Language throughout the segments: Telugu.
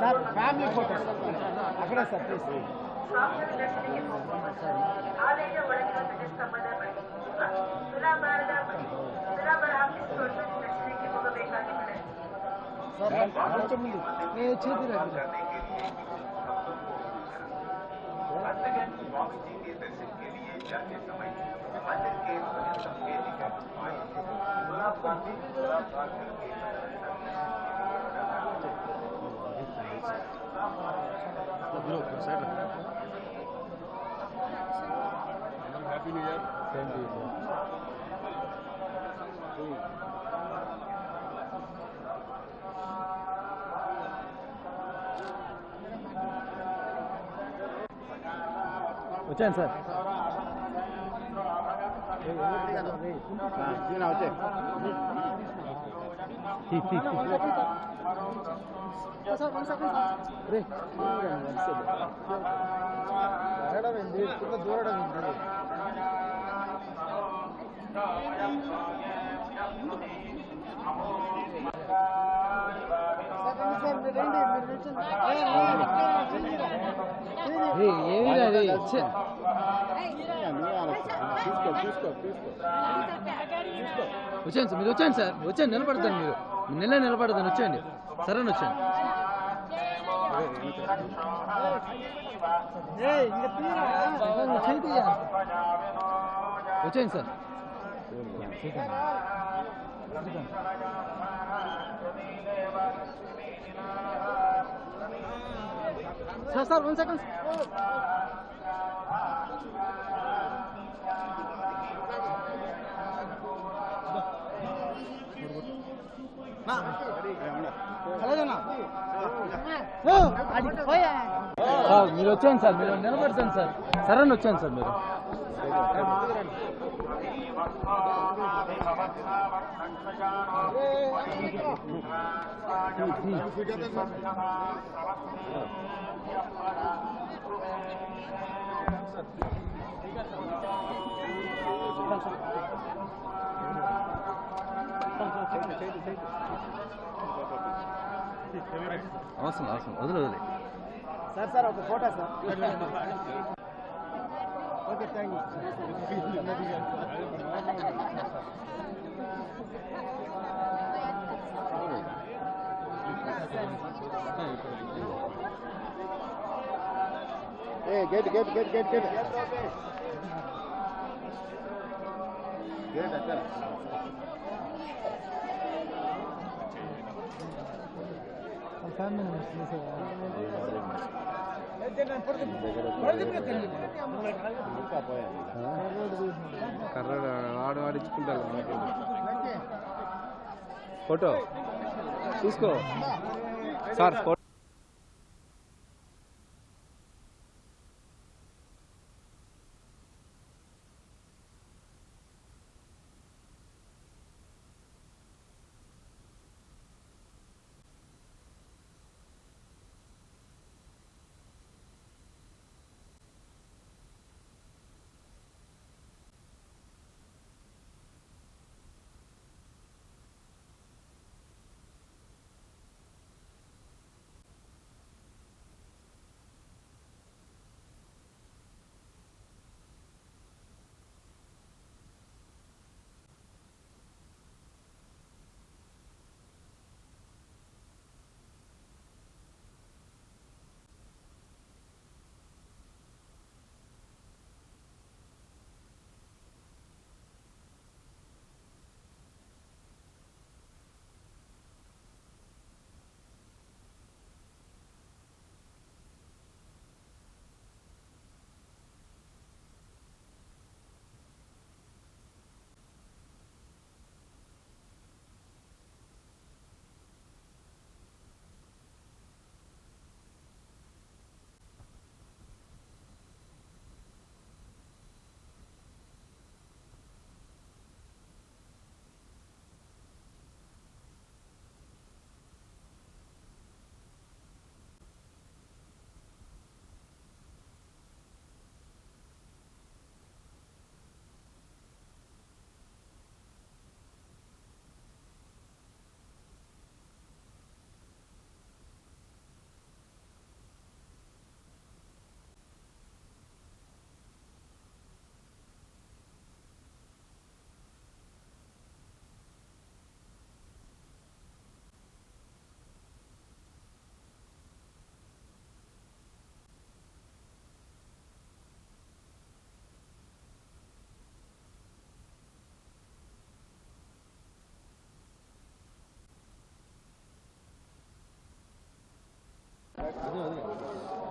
సార్ ఫ్యామిలీ ఫోటోస్ అక్కడే సార్ ప్లీజ్ నేను చేతిలో अध्यक्ष स्वामी जी के दर्शन के लिए जाते समय కొంచెం ముందు ఏ చేతి రండి హ్యాపీ న్యూ ఇయర్ వచ్చాను సార్ దూరడం ఏమి అది తీసుకో తీసుకో తీసుకో వచ్చాను సార్ మీరు వచ్చాను సార్. వచ్చాను నిలబడతాను మీరు. నెల నిలబడతాను వచ్చేయండి. సరే వచ్చాను వచ్చాను sir. Sir sir one second sir మీరు వచ్చాను సార్ మీరు నిలబడతాను సార్ సరే వచ్చాను సార్ మీరు. అవసరం అవసరం. వదిలే వదిలే. సార్ సార్ ఒక ఫోటో సార్. ఓకే థ్యాంక్ ఏ gate gate gate gate gate gate అక్కడ. కర్ర ఆడు ఆడించుకుంటారు. ఫోటో. తీసుకో సార్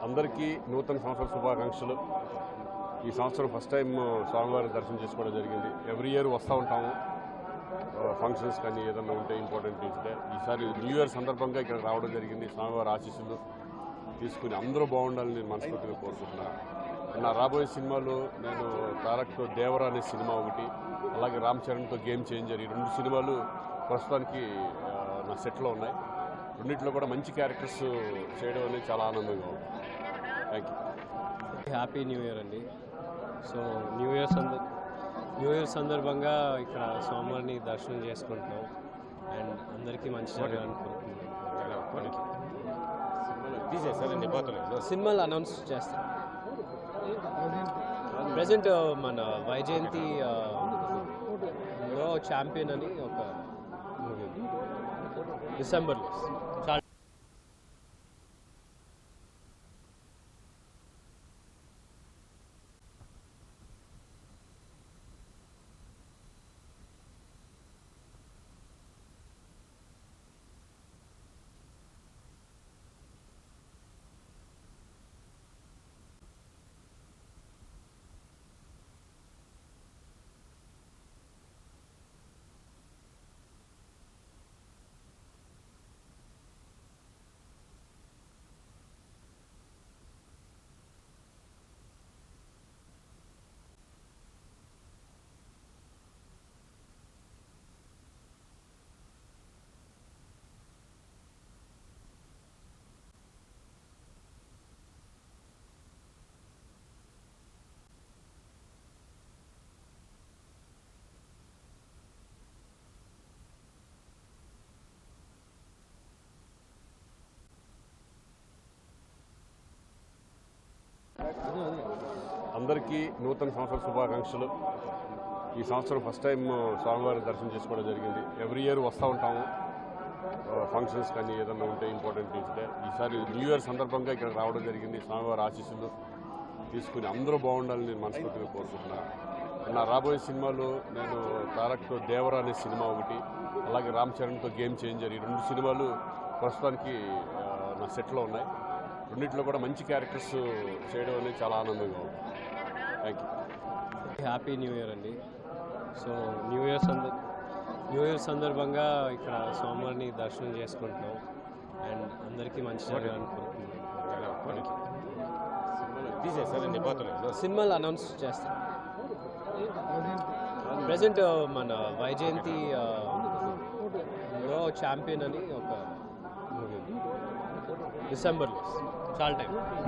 అందరికీ నూతన సంవత్సర శుభాకాంక్షలు. ఈ సంవత్సరం ఫస్ట్ టైం స్వామివారి దర్శనం చేసుకోవడం జరిగింది. ఎవ్రీ ఇయర్ వస్తూ ఉంటాము. ఫంక్షన్స్ కానీ ఏదైనా ఉంటే ఇంపార్టెంట్ ఇస్తే ఈసారి న్యూ ఇయర్ సందర్భంగా ఇక్కడ రావడం జరిగింది. స్వామివారి ఆశీస్సులు తీసుకుని అందరూ బాగుండాలని నేను మనస్ఫూర్తిగా కోరుకుంటున్నాను నా రాబోయే సినిమాలు నేను తారక్తో దేవర అనే సినిమా ఒకటి అలాగే రామ్ చరణ్తో గేమ్ చేంజర్ ఈ రెండు సినిమాలు ప్రస్తుతానికి నా సెట్లో ఉన్నాయి. రెండింటిలో కూడా మంచి క్యారెక్టర్స్ చేయడం అనేది చాలా ఆనందంగా ఉంది. Thank you happy new year అండి. సో న్యూ ఇయర్ సందర్ న్యూ ఇయర్ సందర్భంగా ఇక్కడ స్వామివారిని దర్శనం చేసుకుంటున్నాం. అండ్ అందరికీ మంచి జరగాలని కోరుకుంటున్నాం. సినిమాలు అనౌన్స్ చేస్తాం. ప్రజెంట్ మన వైజయంతి ఆ, లో ఛాంపియన్ అని ఒక డిసెంబర్లో. అందరికీ నూతన సంవత్సర శుభాకాంక్షలు. ఈ సంవత్సరం ఫస్ట్ టైం స్వామివారి దర్శనం చేసుకోవడం జరిగింది. ఎవ్రీ ఇయర్ వస్తూ ఉంటాము. ఫంక్షన్స్ కానీ ఏదైనా ఉంటే ఇంపార్టెంట్ ఇస్తే ఈసారి న్యూ ఇయర్ సందర్భంగా ఇక్కడ రావడం జరిగింది. స్వామివారి ఆశీస్సులు తీసుకుని అందరూ బాగుండాలని నేను మనస్ఫూర్తిగా కోరుకుంటున్నాను నా రాబోయే సినిమాలు నేను తారక్తో దేవర అనే సినిమా ఒకటి అలాగే రామ్ చరణ్తో గేమ్ చేంజర్ ఈ రెండు సినిమాలు ప్రస్తుతానికి నా సెట్లో ఉన్నాయి. రెండింటిలో కూడా మంచి క్యారెక్టర్స్ చేయడం అనేది చాలా ఆనందంగా ఉంది. Thank you happy new year అండి. సో న్యూ ఇయర్ సందర్ న్యూ ఇయర్ సందర్భంగా ఇక్కడ స్వామివారిని దర్శనం చేసుకుంటున్నాం. అండ్ అందరికీ మంచి జరగాలని కోరుకుంటున్నాం. సినిమాలు అనౌన్స్ చేస్తాం. ప్రజెంట్ మన వైజయంతి ఆ, లో ఛాంపియన్ అని ఒక మూవీ డిసెంబర్లో చాలా టైం